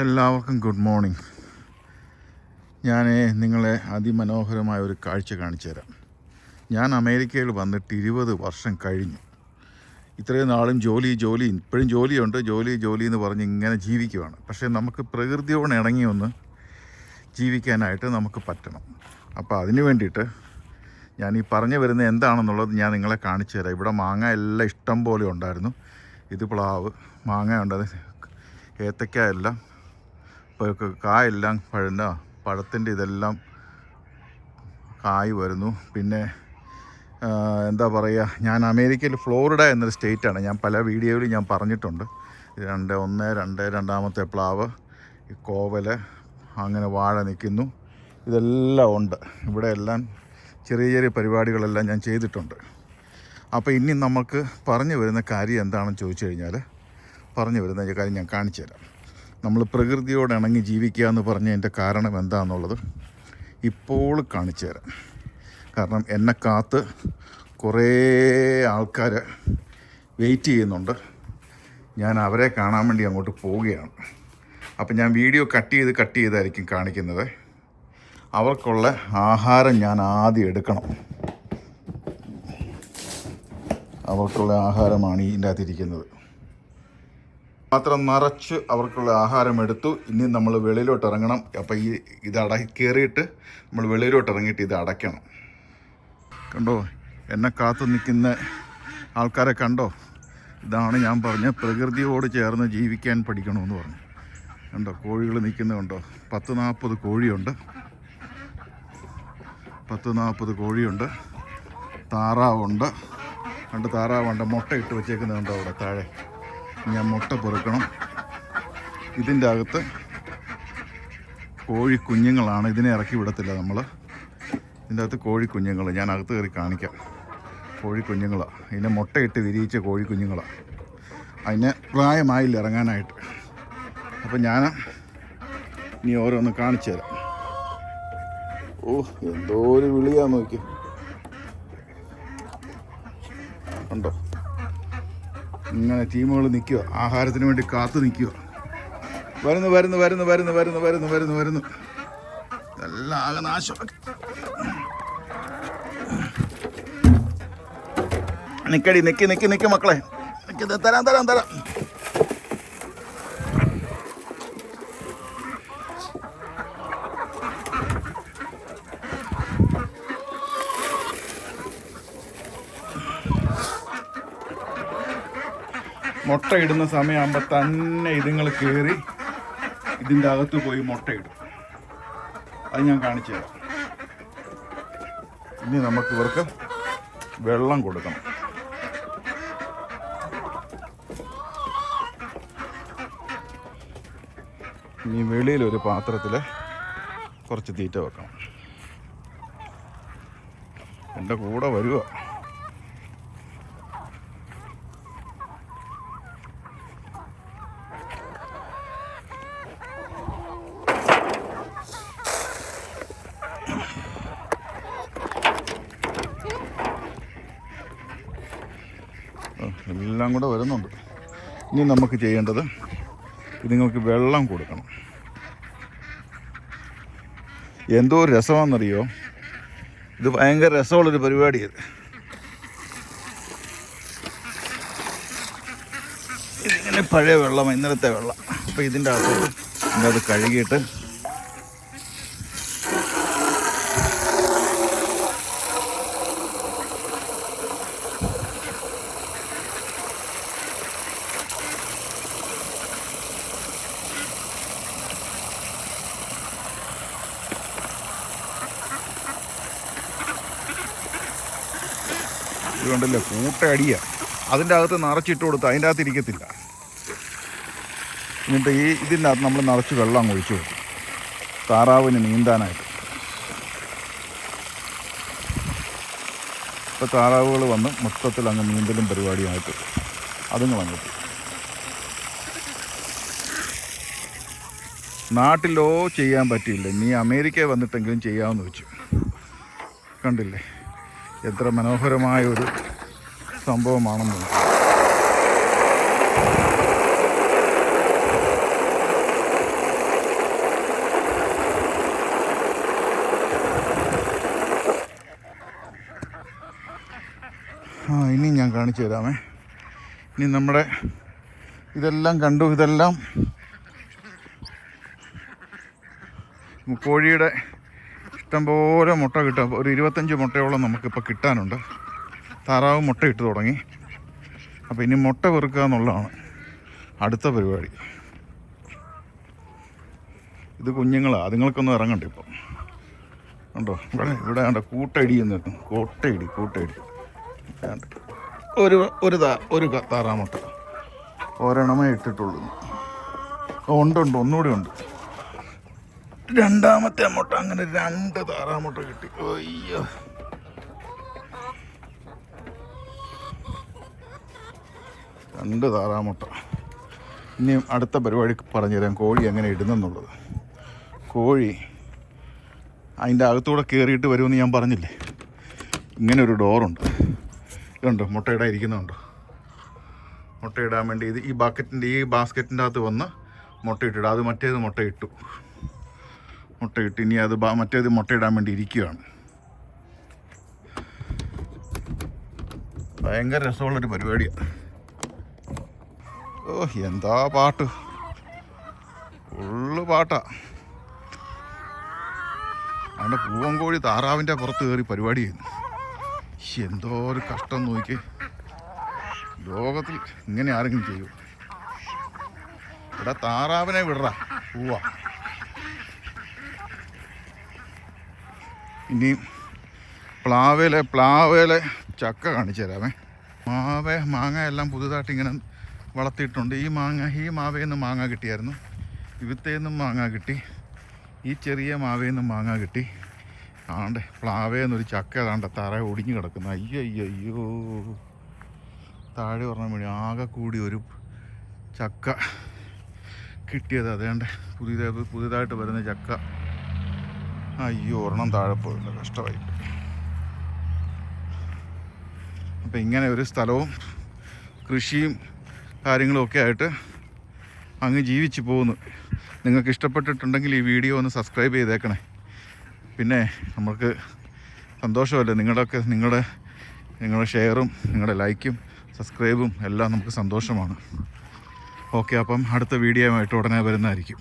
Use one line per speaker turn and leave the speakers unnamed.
എല്ലാവർക്കും good morning ഞാൻ നിങ്ങളെ അതിമനോഹരമായ ഒരു കാഴ്ച കാണിച്ചു തരാം. ഞാൻ അമേരിക്കയിൽ വന്നിട്ട് ഇരുപത് വർഷം കഴിഞ്ഞു. ഇത്രയും നാളും ജോലി ജോലി ഇപ്പോഴും ജോലിയുണ്ട് ജോലി ജോലി എന്ന് പറഞ്ഞ് ഇങ്ങനെ ജീവിക്കുവാണ്. പക്ഷേ നമുക്ക് പ്രകൃതിയോട് ഇണങ്ങി ഒന്ന് ജീവിക്കാനായിട്ട് നമുക്ക് പറ്റണം. അപ്പോൾ അതിന് വേണ്ടിയിട്ട് ഞാൻ ഈ പറഞ്ഞു വരുന്നത് എന്താണെന്നുള്ളത് ഞാൻ നിങ്ങളെ കാണിച്ചു തരാം. ഇവിടെ മാങ്ങ എല്ലാം ഇഷ്ടം പോലെ ഉണ്ടായിരുന്നു. ഇത് പ്ലാവ് മാങ്ങ ഉണ്ടത് ഏത്തയ്ക്ക എല്ലാം കായെല്ലാം പഴുന്ന പഴത്തിന്റെ ഇതെല്ലാം കായ് വരുന്നു. പിന്നെ എന്താ പറയുക ഞാൻ അമേരിക്കയിൽ ഫ്ലോറിഡ എന്നൊരു സ്റ്റേറ്റാണ്. ഞാൻ പല വീഡിയോയിലും ഞാൻ പറഞ്ഞിട്ടുണ്ട്. രണ്ട് ഒന്ന് രണ്ട് രണ്ടാമത്തെ പ്ലാവ് ഈ കോവൽ അങ്ങനെ വാഴ നിൽക്കുന്നു. ഇതെല്ലാം ഉണ്ട്. ഇവിടെ എല്ലാം ചെറിയ ചെറിയ പരിപാടികളെല്ലാം ഞാൻ ചെയ്തിട്ടുണ്ട്. അപ്പോൾ ഇനി നമുക്ക് പറഞ്ഞു വരുന്ന കാര്യം എന്താണെന്ന് ചോദിച്ചു കഴിഞ്ഞാൽ പറഞ്ഞു വരുന്ന കാര്യം ഞാൻ കാണിച്ചു തരാം. നമ്മൾ പ്രകൃതിയോട് ഇണങ്ങി ജീവിക്കുക എന്ന് പറഞ്ഞതിന്റെ കാരണം എന്താണെന്നുള്ളത് ഇപ്പോൾ കാണിച്ചു തരാം. കാരണം എന്നെ കാത്ത് കുറേ ആൾക്കാർ വെയിറ്റ് ചെയ്യുന്നുണ്ട്. ഞാൻ അവരെ കാണാൻ വേണ്ടി അങ്ങോട്ട് പോവുകയാണ്. അപ്പം ഞാൻ വീഡിയോ കട്ട് ചെയ്ത് കട്ട് ചെയ്തായിരിക്കും കാണിക്കുന്നത്. അവർക്കുള്ള ആഹാരം ഞാൻ ആദ്യം എടുക്കണം. അവർക്കുള്ള ആഹാരമാണ് ഇതിന്റെ അകത്തിരിക്കുന്നത് മാത്രം നിറച്ച് അവർക്കുള്ള ആഹാരം എടുത്തു. ഇനി നമ്മൾ വെളിയിലോട്ട് ഇറങ്ങണം. അപ്പം ഈ ഇത് അടക്കി കയറിയിട്ട് നമ്മൾ വെളിയിലോട്ട് ഇറങ്ങിയിട്ട് ഇത് അടയ്ക്കണം. കണ്ടോ? എന്നെ കാത്തു നിൽക്കുന്ന ആൾക്കാരെ കണ്ടോ? ഇതാണ് ഞാൻ പറഞ്ഞ പ്രകൃതിയോട് ചേർന്ന് ജീവിക്കാൻ പഠിക്കണമെന്ന് പറഞ്ഞു. കണ്ടോ? കോഴികൾ നിൽക്കുന്നുണ്ടോ പത്ത് നാൽപ്പത് കോഴിയുണ്ട്. പത്ത് നാൽപ്പത് കോഴിയുണ്ട്. താറാവുണ്ട്. രണ്ട് താറാവുണ്ട്. മുട്ട ഇട്ട് വെച്ചേക്കുന്നുണ്ടോ അവിടെ താഴെ? ഞാൻ മുട്ട പൊറുക്കണം. ഇതിന്റെ അകത്ത് കോഴി കുഞ്ഞുങ്ങളാണ്. ഇതിനെ ഇറക്കി വിടത്തില്ല നമ്മൾ ഇതിന്റെ അകത്ത് കോഴി കുഞ്ഞുങ്ങൾ ഞാൻ അകത്ത് കയറി കാണിക്കാം. കോഴി കുഞ്ഞുങ്ങളാണ് ഇതിനെ മുട്ടയിട്ട് വിരിയിച്ച കോഴി കുഞ്ഞുങ്ങളാണ് അതിന് പ്രായമായില്ല ഇറങ്ങാനായിട്ട്. അപ്പം ഞാൻ ഇനി ഓരോന്ന് കാണിച്ചു തരാം. ഓ എന്തോ ഒരു വിളിയാ നോക്കി ഉണ്ടോ? ഇങ്ങനെ ടീമുകൾ നിൽക്കുക. ആഹാരത്തിന് വേണ്ടി കാത്തു നിൽക്കുക. വരുന്നു വരുന്നു വരുന്നു വരുന്നു വരുന്നു വരുന്നു വരുന്നു വരുന്നു. എല്ലാം ആകെ നാശമാക്കി നിക്കടി നിക്കി നിക്കി നിക്കി മക്കളെ. തരാം തരാം തരാം. മുട്ട ഇടുന്ന സമയമാകുമ്പോൾ തന്നെ ഇതുങ്ങൾ കയറി ഇതിന്റെ അകത്ത് പോയി മുട്ടയിടും. അത് ഞാൻ കാണിച്ചു തരാം. ഇനി നമുക്ക് ഇവർക്ക് വെള്ളം കൊടുക്കണം. ഇനി വെളിയിൽ ഒരു പാത്രത്തിൽ കുറച്ച് തീറ്റ വെക്കണം. എന്റെ കൂടെ വരുക എല്ലാം കൂടെ വരുന്നുണ്ട്. ഇനി നമുക്ക് ചെയ്യേണ്ടത് ഇതുങ്ങൾക്ക് വെള്ളം കൊടുക്കണം. എന്തോ രസമാണെന്നറിയോ? ഇത് ഭയങ്കര രസമുള്ളൊരു പരിപാടിയത് ഇതിങ്ങനെ പഴയ വെള്ളം ഇന്നലത്തെ വെള്ളം. അപ്പോൾ ഇതിന്റെ അകത്ത് ഇതിന്റെ അത് കഴുകിയിട്ട് ഇതുകൊണ്ടല്ലേ കൂട്ടയടിയ അതിന്റെ അകത്ത് നിറച്ചിട്ട് കൊടുത്ത് അതിന്റെ അകത്ത് ഇരിക്കത്തില്ല. എന്നിട്ട് ഈ ഇതിന്റെ അകത്ത് നമ്മൾ നിറച്ച് വെള്ളം ഒഴിച്ചു കൊടുക്കും. താറാവിന് നീന്താനായിട്ട്. ഇപ്പോൾ താറാവുകൾ വന്ന് മൊത്തത്തിൽ അങ്ങ് നീന്തലും പരിപാടിയായിട്ട് അതുങ്ങൾ അങ്ങോട്ട് നാട്ടിലോ ചെയ്യാൻ പറ്റിയില്ല. നീ അമേരിക്ക വന്നിട്ടെങ്കിലും ചെയ്യാമെന്ന് വെച്ചു. കണ്ടില്ലേ? എത്ര മനോഹരമായ ഒരു സംഭവമാണെന്ന് ആ ഇനി ഞാൻ കാണിച്ചു തരാമേ. ഇനി നമ്മുടെ ഇതെല്ലാം കണ്ടു ഇതെല്ലാം കോഴിയുടെ ഇഷ്ടംപോലെ മുട്ട കിട്ടും. ഒരു ഇരുപത്തഞ്ച് മുട്ടയോളം നമുക്കിപ്പോൾ കിട്ടാനുണ്ട്. താറാവ് മുട്ട ഇട്ട് തുടങ്ങി. അപ്പോൾ ഇനി മുട്ട വെറുക്കുക എന്നുള്ളതാണ് അടുത്ത പരിപാടി. ഇത് കുഞ്ഞുങ്ങളാണ് അതുങ്ങൾക്കൊന്നും ഇറങ്ങണ്ട ഇപ്പം. ഉണ്ടോ ഇവിടെ ഇവിടെ കണ്ട? കൂട്ടയിടി എന്ന് വെക്കും കോട്ടയിടി കൂട്ടയിടി ഒരു ഒരു താ ഒരു താറാമുട്ട. ഒരെണ്ണമേ ഇട്ടിട്ടുള്ളൂ. ഉണ്ട് ഉണ്ട്. ഒന്നുകൂടി ഉണ്ട്. രണ്ടാമത്തെ മുട്ട അങ്ങനെ രണ്ട് താറാമുട്ട കിട്ടി. അയ്യോ. രണ്ട് താറാമുട്ട ഇനി അടുത്ത പരിപാടി പറഞ്ഞുതരാം കോഴി എങ്ങനെ ഇടുന്നെന്നുള്ളത്. കോഴി അതിന്റെ അകത്തൂടെ കയറിയിട്ട് വരുമെന്ന് ഞാൻ പറഞ്ഞില്ലേ? ഇങ്ങനെ ഒരു ഡോറുണ്ട്. ഇതുണ്ട്? മുട്ടയിടാൻ ഇരിക്കുന്നുണ്ട് മുട്ടയിടാൻ വേണ്ടി ഇത് ഈ ബക്കറ്റിന്റെ ഈ ബാസ്ക്കറ്റിന്റെ അകത്ത് വന്ന് മുട്ടയിട്ടിടും അത് മറ്റേത് മുട്ടയിട്ടു മുട്ടയിട്ട് ഇനി അത് മറ്റേത് മുട്ടയിടാൻ വേണ്ടി ഇരിക്കുകയാണ്. ഭയങ്കര രസമുള്ളൊരു പരിപാടിയാണ് ഓ എന്താ പാട്ട്? ഫുള്ള് പാട്ടാ. അവിടെ പൂവൻകോഴി താറാവിന്റെ പുറത്ത് കയറി പരിപാടി ചെയ്യുന്നു. എന്തോ ഒരു കഷ്ടം നോക്കി ലോകത്തിൽ ഇങ്ങനെ ആരെങ്കിലും ചെയ്യൂ. ഇവിടെ താറാവിനെ വിടറ. പൂവ. ഇനി പ്ലാവേലെ പ്ലാവേലെ ചക്ക കാണിച്ചു തരാമേ. മാവേ മാങ്ങ എല്ലാം പുതുതായിട്ട് ഇങ്ങനെ വളർത്തിയിട്ടുണ്ട്. ഈ മാങ്ങ ഈ മാവയിൽ നിന്ന് മാങ്ങ കിട്ടിയായിരുന്നു. ഇവിത്തയിൽ നിന്നും മാങ്ങ കിട്ടി. ഈ ചെറിയ മാവയിൽ നിന്നും മാങ്ങ കിട്ടി. ആണ്ടെ പ്ലാവേന്നൊരു ചക്ക ഏതാണ്ട് തറ ഒടിഞ്ഞു കിടക്കുന്നു. അയ്യോ അയ്യോ അയ്യോ താഴെ പറഞ്ഞ വേണ്ടി ആകെ കൂടി ഒരു ചക്ക കിട്ടിയത്. അതേണ്ട പുതിയ പുതിയതായിട്ട് വരുന്ന ചക്ക. അയ്യോ ഒരെണ്ണം താഴെ പോയില്ല കഷ്ടമായി. അപ്പം ഇങ്ങനെ ഒരു സ്ഥലവും കൃഷിയും കാര്യങ്ങളും ഒക്കെ ആയിട്ട് അങ്ങ് ജീവിച്ചു പോകുന്നു. നിങ്ങൾക്ക് ഇഷ്ടപ്പെട്ടിട്ടുണ്ടെങ്കിൽ ഈ വീഡിയോ ഒന്ന് സബ്സ്ക്രൈബ് ചെയ്തേക്കണേ. പിന്നെ നമുക്ക് സന്തോഷമല്ലേ? നിങ്ങളുടെയൊക്കെ നിങ്ങളുടെ നിങ്ങളുടെ ഷെയറും നിങ്ങളുടെ ലൈക്കും സബ്സ്ക്രൈബും എല്ലാം നമുക്ക് സന്തോഷമാണ്. ഓക്കെ അപ്പം അടുത്ത വീഡിയോയുമായിട്ട് ഉടനെ വരുന്നതായിരിക്കും.